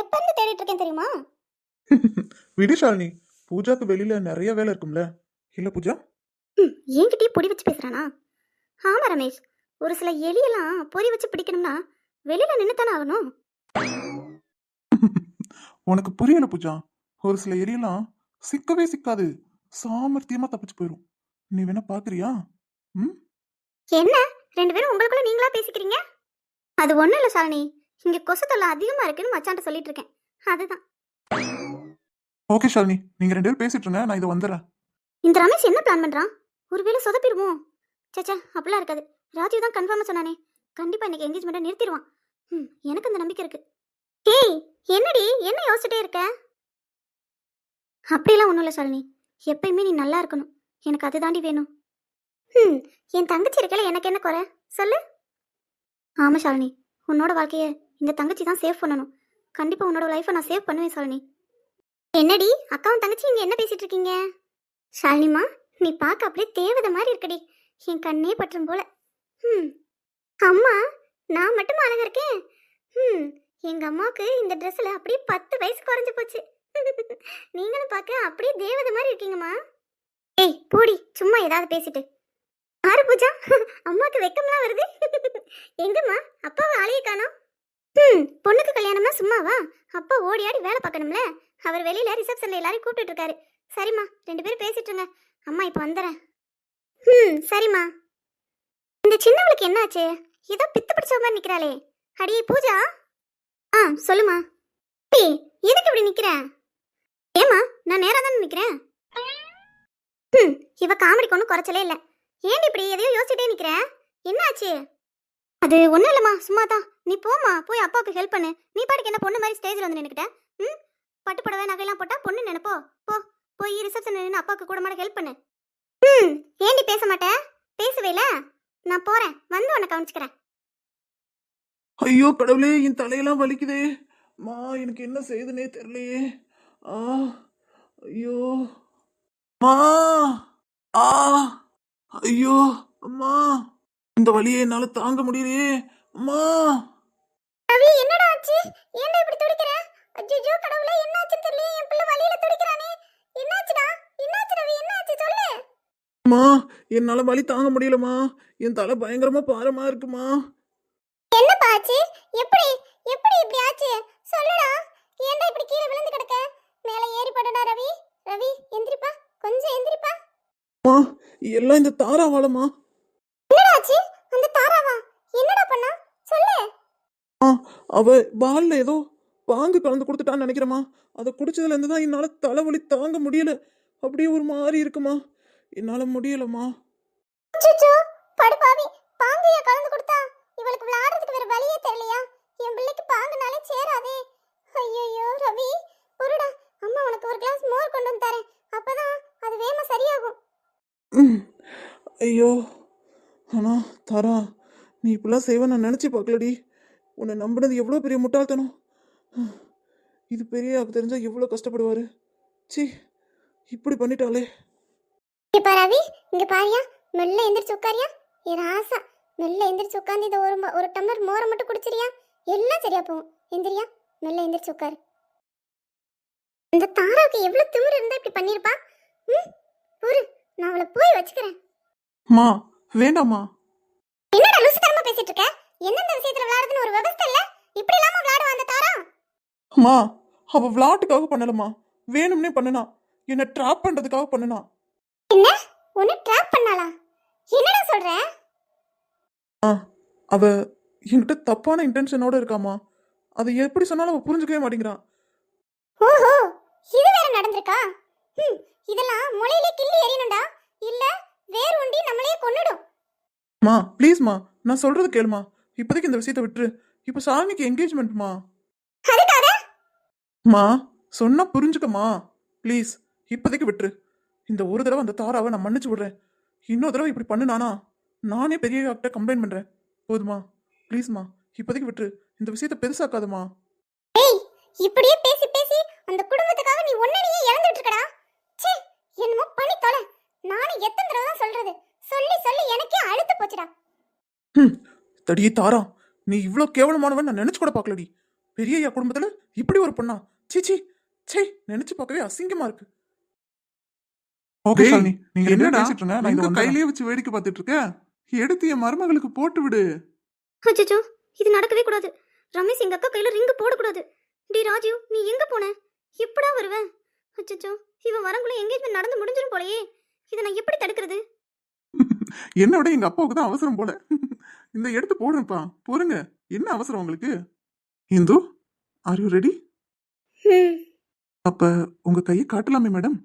எப்ப இருந்து தேடிட்டு இருக்கேன் தெரியுமா? விடு ஷாலினி. பூஜாக்கு வெளியில நிறைய வேலை இருக்கும்ல. இல்ல பூஜா? என்கிட்டயே பொடி வச்சு பேசுறானா? ஆமா ரமேஷ். ஒரு சில எலியெல்லாம் பொறி வச்சு பிடிக்கணும்னா வெளியில நின்று தானே ஆகணும். உனக்கு புரியல பூஜா. ஒரு சில எரியெல்லாம் சிக்கவே சிக்காது. சாமர்த்தியமா தப்பிச்சு போயிடும் நீ வேணா பாக்குறியா? ம்? என்ன? ரெண்டு பேரும் உங்களுக்குள்ள நீங்களா பேசிக்கிறீங்க? அது ஒண்ணும் இல்ல சாலினி இங்க கொசு தொல்லை அதிகமா இருக்குன்னு மச்சான்ட்ட சொல்லிட்டு இருக்கேன் அதுதான். ஓகே ஷாலினி. நீங்க ரெண்டு பேரும் பேசிட்டு இருங்க. நான் இதை வந்துடுறேன் இந்த ரமேஷ் என்ன பிளான் பண்றான்? ஒருவேளை சொதப்பிடுமோ சச்சா அப்படிலாம் இருக்காது. ராஜீவ் தான் கன்ஃபார்மா சொன்னானே. கண்டிப்பா இன்னைக்கு என்கேஜ்மெண்ட்டை நிறுத்திடுவான். ம் எனக்கு அந்த நம்பிக்கை இருக்கு. ஏய் என்னடி? என்ன யோசிச்சுட்டே இருக்க? அப்படிலாம் ஒன்றும் இல்லை சாலினி எப்பயுமே நீ நல்லா இருக்கணும். எனக்கு அதுதாண்டி வேணும். ம் என் தங்கச்சி இருக்கல எனக்கு என்ன குறை? சொல்லு. ஆமாம் ஷாலினி. உன்னோட வாழ்க்கையை இந்த தங்கச்சி தான் சேவ் பண்ணணும். கண்டிப்பாக உன்னோட லைஃப்பை நான் சேவ் பண்ணுவேன் சாலினி. என்னடி? அக்காவும் தங்கச்சி இங்கே என்ன பேசிட்டு இருக்கீங்க? ஷாலினிமா நீ பார்க்க அப்படியே தேவதை மாதிரி இருக்கடி. என் கண்ணே பற்றும் போல. ம் அம்மா நான் மட்டும் அழகா இருக்கேன்? ம் எங்க அம்மாவுக்கு இந்த ட்ரெஸ்ல அப்படியே பத்து வயசு குறைஞ்சு போச்சு. நீங்களும் பார்க்க அப்படியே தேவதை மாதிரி இருக்கீங்கம்மா. ஏய் போடி சும்மா ஏதாவது பேசிட்டு. ஆறு பூஜா அம்மாவுக்கு வெக்கம்லாம் வருது. எங்கம்மா அப்பாவை ஆளையே காணோம். ம் பொண்ணுக்கு கல்யாணமா சும்மாவா? அப்பா ஓடி ஆடி வேலை பார்க்கணும்ல? அவர் வெளியில ரிசப்ஷன்ல எல்லாரையும் கூப்பிட்டு இருக்காரு. சரிம்மா ரெண்டு பேரும் பேசிட்டு இருங்க. அம்மா இப்போ வந்துடுறேன் ம் சரிம்மா. இந்த சின்னவளுக்கு என்னாச்சு? ஏதோ பித்து பிடிச்ச மாதிரி நிக்கிறாளே. அடியே பூஜா. ஆ சொல்லுமா டே எதுக்கு இப்படி நிக்கிற? ஏமா நான் நேரா தானே நிக்கிறேன்? ம் இவ காமெடிக்கு ஒன்றும் குறைச்சலே இல்லை. ஏன் இப்படி எதையோ யோசிச்சுட்டே நிக்கிற? என்னாச்சு? அது ஒன்றும் இல்லைம்மா சும்மா தான் நீ போம்மா போய் அப்பாவுக்கு ஹெல்ப் பண்ணு. நீ பாட்டுக்கு என்ன பொண்ணு மாதிரி ஸ்டேஜில் வந்து நினைக்கிட்டேன் ம்? பட்டு புடவை நகையெல்லாம் போட்டால் பொண்ணு நினைப்போ? போ போய் ரிசப்ஷன் நின்று அப்பாவுக்கு கூட மாட ஹெல்ப் பண்ணு. ம் ஏண்டி பேச மாட்டேன் பேசுவேல நான் போகிறேன் வந்து உன்னை கவனிச்சுக்கிறேன். ஐயோ கடவுளே என் தலையெல்லாம் வலிக்குதே. மா எனக்கு என்ன செய்யுதுனே தெரியலையே. ஆ ஐயோ. மா ஆ ஐயோ அம்மா. இந்த வலியை என்னால தாங்க முடியலையே. அம்மா. ரவி என்னடா ஆச்சு? ஏன்டா இப்படி துடிக்கிற? அய்யோ கடவுளே என்னாச்சுன்னு தெரியல என் பிள்ளை வலியில துடிக்கிறானே. என்னாச்சுடா? என்னாச்சு ரவி என்னாச்சு? சொல்லு. அம்மா என்னால வலி தாங்க முடியலம்மா. என் தலை பயங்கரமா பாரமா இருக்குமா. என்னப்பா ஆச்சு? எப்படி எப்படி இப்படி ஆச்சு? சொல்லுடா. ஏன்டா இப்படி கீழே விழுந்து கிடக்க? மேலே ஏறி படுடா ரவி. ரவி எந்திரிப்பா. கொஞ்சம் எந்திரிப்பா. அம்மா எல்லாம் இந்த தாராவாலம்மா. என்னடா ஆச்சு அந்த தாராவா? என்னடா பண்ணா? சொல்லு. ஆ அவ பால்ல ஏதோ பாங்கு கலந்து கொடுத்துட்டான்னு நினைக்கிறேம்மா. அதை குடிச்சதுல இருந்து தான் என்னால தலைவலி தாங்க முடியல. அப்படியே ஒரு மாதிரி இருக்குமா? என்னால முடியலம்மா. அச்சச்சோ படுபாவி பாங்கையா கலந்து கொடுத்தா? இவளுக்கு விளையாடுறதுக்கு வேற வழியே தெரியலையா? என் பிள்ளைக்கு பாங்குனாலே சேராதே. ஐயோ ரவி. ஒருடா அம்மா உனக்கு ஒரு கிளாஸ் மோர் கொண்டு வந்து தரேன். அப்பதான் அது வேகமா சரியாகும். ஐயோ. ஆனா தாரா நீ இப்படிலாம் செய்வ நான் நினைச்சு பார்க்கலடி. உன்னை நம்பினது எவ்வளோ பெரிய முட்டாள்தனம். இது பெரிய ஆக்கு தெரிஞ்சா எவ்வளோ கஷ்டப்படுவாரு. ச்சீ இப்படி பண்ணிட்டாளே. இப்ப ரவி இங்க பாரியா மெல்ல எந்திரிச்சு உட்காரியா? ஏ ராசா மெல்ல எந்திரிச்சு உட்காந்து இந்த ஒரு ஒரு டம்ளர் மோரை மட்டும் குடிச்சிரியா? எல்லாம் சரியா போகும். எந்திரியா மெல்ல எந்திரிச்சு உட்காரு. இந்த தாராவுக்கு எவ்வளவு திமிரு இருந்தா இப்படி பண்ணிருப்பா ம்? ஒரு நான் அவளை போய் வச்சுக்கிறேன். மா வேண்டாம்மா என்னடா லூசுத்தனமா பேசிட்டு இருக்க? எந்தெந்த விஷயத்துல விளையாடுதுன்னு ஒரு விவசாய இல்ல இப்படி இல்லாம விளையாடுவா அந்த தாரா? அம்மா அவ விளாட்டுக்காக பண்ணலம்மா. வேணும்னே பண்ணுனா. என்னை ட்ராப் பண்றதுக்காக பண்ணுனா. என்ன? உன்னை ட்ராப் பண்ணாளா? என்னடா சொல்ற? ஆ அவ என்கிட்ட தப்பான இன்டென்ஷனோட இருக்காமா? அதை எப்படி சொன்னாலும் அவ புரிஞ்சுக்கவே மாட்டேங்கிறான் ஓஹோ இது வேற நடந்திருக்கா? ம் இதெல்லாம் முளையிலே கிள்ளி எறியணும்டா. இல்ல வேர் ஒண்டி நம்மளையே கொன்னுடும். மா ப்ளீஸ்மா நான் சொல்றது கேளுமா. இப்போதைக்கு இந்த விஷயத்தை விட்டுரு. இப்போ சாலினிக்கு என்கேஜ்மெண்ட்மா அதுக்காக? மா சொன்னா புரிஞ்சுக்கமா. ப்ளீஸ் இப்போதைக்கு விட்டுரு. இந்த ஒரு தடவை அந்த தாராவை நான் மன்னிச்சு விடுறேன். இன்னொரு தடவை இப்படி பண்ணுனானா நானே பெரிய டாக்டர் கம்ப்ளைண்ட் பண்றேன். போதுமா? ப்ளீஸ்மா இப்போதைக்கு விட்டுரு. இந்த விஷயத்தை பெருசாக்காதம்மா ஏய் இப்படியே பேசி பேசி அந்த குடும்பத்துக்காக நீ ஒன்னடியே இழந்துட்டு இருக்கடா ச்சே என்னமோ பண்ணி தொலை நானே எத்தனை தடவை தான் சொல்றது? சொல்லி சொல்லி எனக்கே அழுத்து போச்சுடா. ம் தடியே தாரா நீ இவ்வளோ கேவலமானவன் நான் நினைச்சு கூட பார்க்கலடி. பெரிய ஐயா குடும்பத்துல இப்படி ஒரு பொண்ணா? சீச்சி சே. நினைச்சு பார்க்கவே அசிங்கமா இருக்கு. ஓகே டேய், நீங்க என்ன என்னடா? பேசிட்டு இருங்க. நான் கையிலே கையிலேயே வச்சு வேடிக்கை பார்த்துட்டு இருக்க எடுத்து என் மருமகளுக்கு போட்டு விடு. அச்சோ இது நடக்கவே கூடாது. ரமேஷ் எங்க அக்கா கையில ரிங்கு போடக்கூடாது. டி ராஜீவ் நீ எங்க போன? எப்படா வருவ? அச்சோ இவன் வரங்குள்ள எங்கேஜ்மெண்ட் நடந்து முடிஞ்சிரும் போலயே. இதை நான் எப்படி தடுக்கிறது? என்னை விட எங்க அப்பாவுக்கு தான் அவசரம் போல. இந்த எடுத்து போடுறேன்ப்பா போருங்க என்ன அவசரம் உங்களுக்கு? இந்து ஆர் யூ ரெடி அப்ப உங்க கையை காட்டலாமே மேடம்.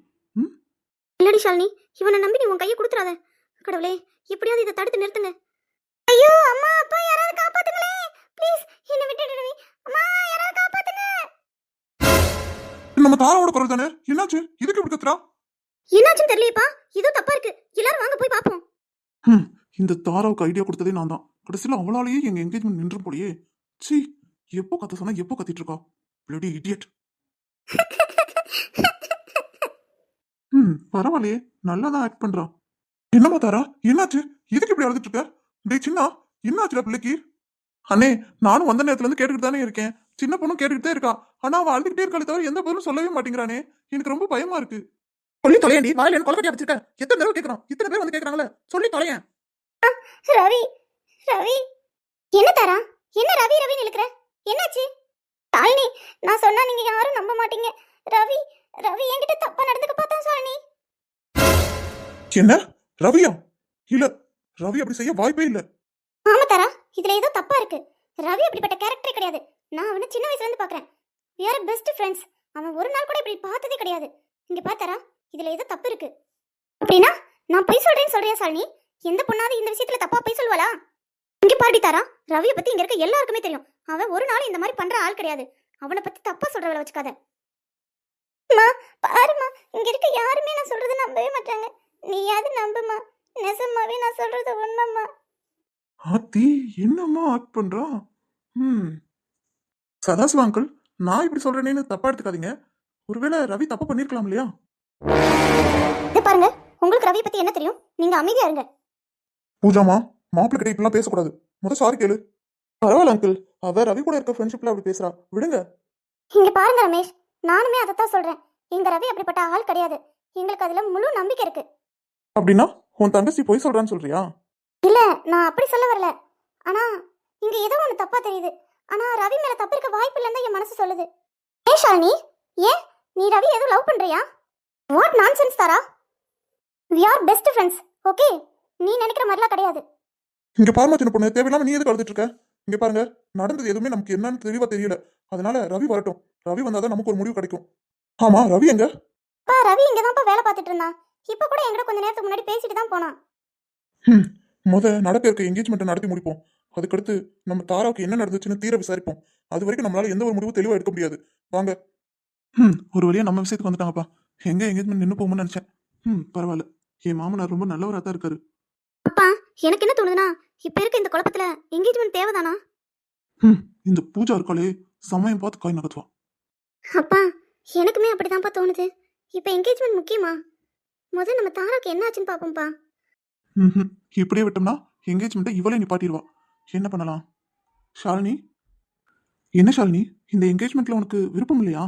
இல்லடி ஷாலினி இவனை நம்பி நீ உன் கையை கொடுத்துறாத. கடவுளே எப்படியாவது இதை தடுத்து நிறுத்துங்க. ஐயோ அம்மா அப்பா யாராவது காப்பாத்துங்களே. ப்ளீஸ் என்னை விட்டுடுடி அம்மா யாராவது காப்பாத்துங்க. நம்ம தாராவோட குரல் தானே? என்னாச்சு? இதுக்கு இப்படி கத்துறா? என்னாச்சுன்னு தெரியலையப்பா. ஏதோ தப்பா இருக்கு. எல்லாரும் வாங்க போய் பாப்போம் ஹம், இந்த தாராவுக்கு ஐடியா கொடுத்ததே நான் தான் கடைசியில் அவளாலேயே எங்க என்கேஜ்மெண்ட் நின்று போலியே. சீ எப்போ கத்த சொன்னா எப்போ கத்திட்டு இருக்கா? பிளடி இடியட் ம் பரவாயில்லையே. நல்லா தான் ஆக்ட் பண்றா. என்னம்மா தாரா என்னாச்சு? எதுக்கு இப்படி அழுதுட்டு இருக்க? டேய் சின்னா என்னாச்சுடா பிள்ளைக்கு? அண்ணே நானும் வந்த நேரத்துல இருந்து கேட்டுக்கிட்டு தானே இருக்கேன். சின்ன பொண்ணும் கேட்டுக்கிட்டே இருக்கா. ஆனா அவ அழுதுகிட்டே இருக்காளே தவிர எந்த பதிலும் சொல்லவே மாட்டேங்கிறானே. எனக்கு ரொம்ப பயமா இருக்கு. சொல்லி தொலையண்டி. வாயில என்ன கொலக்கட்டியா வச்சிருக்க எத்தனை தடவை கேட்கறான் இத்தனை பேர் வந்து கேட்கறாங்களே சொல்லி தொலையேன். ரவி ரவி. என்ன தாரா? என்ன ரவி ரவி இழுக்கிற? என்னாச்சு? ஷாலினி நான் சொன்னா நீங்க யாரும் நம்ப மாட்டீங்க. ரவி ரவி என்கிட்ட தப்பா நடந்துக்க பார்த்தா ஷாலினி? என்ன? ரவியா? இல்ல ரவி அப்படி செய்ய வாய்ப்பே இல்ல. ஆமா தாரா இதுல ஏதோ தப்பா இருக்கு. ரவி அப்படிப்பட்ட கேரக்டரே கிடையாது. நான் அவனை சின்ன வயசுல இருந்து பாக்குறேன். We are பெஸ்ட் ஃப்ரெண்ட்ஸ் அவன் ஒரு நாள் கூட இப்படி பார்த்ததே கிடையாது. இங்க பாத்தாரா இதுல ஏதோ தப்பு இருக்கு. அப்படின்னா நான் பொய் சொல்றேன்னு சொல்றியா சாலினி? எந்த பொண்ணாவது இந்த விஷயத்துல தப்பா பொய் சொல்வாளா இங்க பாடி தாரா ரவியை பத்தி இங்க இருக்க எல்லாருக்குமே தெரியும். அவன் ஒரு நாள் இந்த மாதிரி பண்ற ஆள் கிடையாது. அவனை பத்தி தப்பா சொல்றவள வச்சுக்காத. அம்மா பாருமா இங்க இருக்க யாருமே நான் சொல்கிறது நம்பவே மாட்டாங்க. நீயாவது நம்புமா? நெசமாவே நான் சொல்றது உண்மைம்மா. ஆத்தி என்னம்மா ஆக்ட் பண்றா? ம் சதாசிவா அங்கிள் நான் இப்படி சொல்றேனேன்னு தப்பா எடுத்துக்காதீங்க. ஒருவேளை ரவி தப்பு பண்ணிருக்கலாம் இல்லையா? இது பாருங்க உங்களுக்கு ரவி பத்தி என்ன தெரியும்? நீங்க அமைதியா இருங்க. பூஜாமா மாப்பிள்ளை கிட்ட இப்படிலாம் பேசக்கூடாது. முத சாரி கேளு. பரவாயில்ல அங்கிள் அவ ரவி கூட இருக்க ஃப்ரெண்ட்ஷிப்ல அப்படி பேசுறா. விடுங்க. இங்க பாருங்க ரமேஷ். நானுமே அதைத்தான் சொல்றேன். எங்க ரவி அப்படிப்பட்ட ஆள் கிடையாது. எங்களுக்கு அதுல முழு நம்பிக்கை இருக்கு. அப்படின்னா உன் தங்கச்சி பொய் சொல்றான்னு சொல்றியா? இல்ல நான் அப்படி சொல்ல வரல. ஆனா இங்க ஏதோ ஒண்ணு தப்பா தெரியுது. ஆனா ரவி மேல தப்பு இருக்க வாய்ப்பு இல்லைன்னு என் மனசு சொல்லுது. ஏன் ஷாலினி. ஏன்? நீ ரவி ஏதோ லவ் பண்றியா? What nonsense Tara we are best friends okay நீ நினைக்கிற மாதிரிலாம் கிடையாது. இங்க பாருமா சின்ன பொண்ணு தேவையில்லாம நீ எதுக்கு அழுதுட்டு இருக்க? இங்க பாருங்க நடந்தது எதுவுமே நமக்கு என்னன்னு தெளிவா தெரியல. அதனால ரவி வரட்டும். ரவி வந்தாதான் நமக்கு ஒரு முடிவு கிடைக்கும். ஆமா ரவி எங்க? அப்பா ரவி இங்க தான்ப்பா வேலை பார்த்துட்டு இருந்தான். இப்ப கூட என்கிட்ட கொஞ்ச நேரத்துக்கு முன்னாடி பேசிட்டு தான் போனான். ஹம், முத நடக்க இருக்க என்கேஜ்மெண்ட்டை நடத்தி முடிப்போம். அதுக்கடுத்து நம்ம தாராவுக்கு என்ன நடந்துச்சுன்னு தீர விசாரிப்போம். அது வரைக்கும் நம்மளால எந்த ஒரு முடிவும் தெளிவா எடுக்க முடியாது. வாங்க. ம் ஒரு வழியா நம்ம விஷயத்துக்கு வந்துட்டாங்கப்பா. எங்க என்கேஜ்மெண்ட் நின்று போகும்னு நினைச்சேன். ம் பரவாயில்ல. என் மாமனார் ரொம்ப நல்லவரா தான் இருக்காரு. அப்பா எனக்கு என்ன தோணுதுன்னா இப்ப இருக்க இந்த குழப்பத்துல என்கேஜ்மெண்ட் தேவைதானா? ம் இந்த பூஜா இருக்காளே சமயம் பார்த்து காய் நகர்த்துவா. அப்பா எனக்குமே அப்படிதான்ப்பா தோணுது. இப்போ என்கேஜ்மெண்ட் முக்கியமா? முதல்ல நம்ம தாராக்கு என்ன ஆச்சுன்னு பார்ப்போம்ப்பா ம் இப்படியே விட்டோம்னா என்கேஜ்மெண்ட்டை இவளே நிப்பாட்டிடுவா. என்ன பண்ணலாம்? ஷாலினி? என்ன ஷாலினி? இந்த என்கேஜ்மெண்ட்ல உனக்கு விருப்பம் இல்லையா?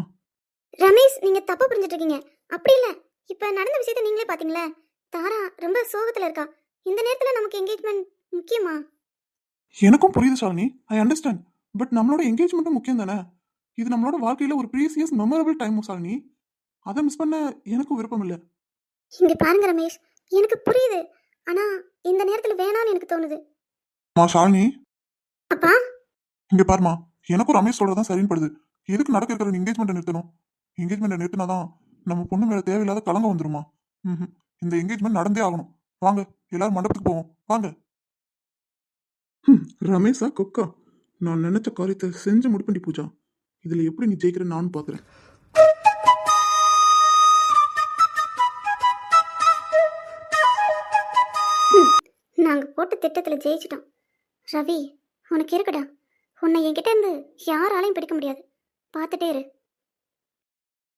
ரமேஷ் நீங்க தப்பா புரிஞ்சுட்டு இருக்கீங்க அப்படி இல்ல. இப்ப நடந்த விஷயத்த நீங்களே பாத்தீங்களே? தாரா ரொம்ப சோகத்துல இருக்கா. இந்த நேரத்துல நமக்கு என்கேஜ்மெண்ட் முக்கியமா? எனக்கும் புரியுது ஷாலினி. ஐ அண்டர்ஸ்டாண்ட் பட் நம்மளோட என்கேஜ்மெண்ட்டும் முக்கியம் தானே? இது நம்மளோட வாழ்க்கையில ஒரு ப்ரீசியஸ் மெமரபிள் டைம் ஷாலினி. அதை மிஸ் பண்ண எனக்கும் விருப்பம் இல்லை. இங்க பாருங்க ரமேஷ். எனக்கு புரியுது. ஆனா இந்த நேரத்துல வேணாம்னு எனக்கு தோணுது. மா ஷாலினி. அப்பா? இங்க பாருமா எனக்கும் ரமேஷ் சொல்றதான் சரின்னு படுது. எதுக்கு நடக்க இருக்கிற என்கேஜ்மெண்ட்டை நிறுத்தணும்? என்கேஜ்மெண்ட்டை நிறுத்தினாதான் நம்ம பொண்ணு மேல தேவையில்லாத கலங்க வந்துருமா? ம்ஹும். இந்த என்கேஜ்மெண்ட் நடந்தே ஆகணும். வாங்க எல்லாரும் மண்டபத்துக்கு போவோம். வாங்க. ஹம், ரமேஷா கொக்கா. நான் நினைச்ச காரியத்தை செஞ்சு முடிப்பண்டி பூஜா. இதுல எப்படி நீ ஜெயிக்கிற நானும் பாக்குறேன். நாங்க போட்ட திட்டத்துல ஜெயிச்சிட்டோம். ரவி உனக்கு இருக்குடா. உன்னை என்கிட்ட இருந்து யாராலையும் பிடிக்க முடியாது. பார்த்துட்டே இரு.